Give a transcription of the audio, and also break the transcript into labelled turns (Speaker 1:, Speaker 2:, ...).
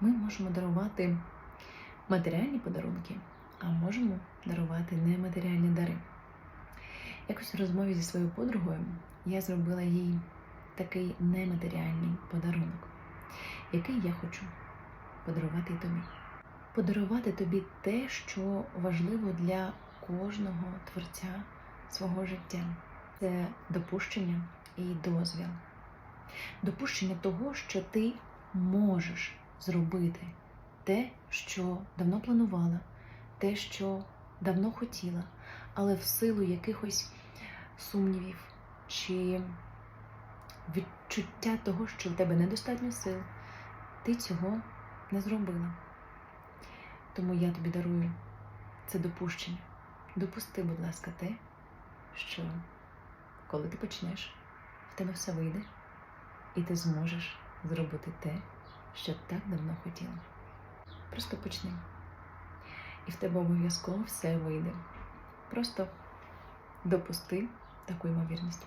Speaker 1: Ми можемо дарувати матеріальні подарунки, а можемо дарувати нематеріальні дари. Якось у розмові зі своєю подругою я зробила їй такий нематеріальний подарунок, який я хочу подарувати тобі. Подарувати тобі те, що важливо для кожного творця свого життя. Це допущення і дозвіл. Допущення того, що ти можеш зробити те, що давно планувала, те, що давно хотіла, але в силу якихось сумнівів чи відчуття того, що в тебе недостатньо сил, ти цього не зробила. Тому я тобі дарую це допущення. Допусти, будь ласка, те, що коли ти почнеш, в тебе все вийде, і ти зможеш зробити те, що так давно хотіла. Просто почни. І в тебе обов'язково все вийде. Просто допусти таку ймовірність.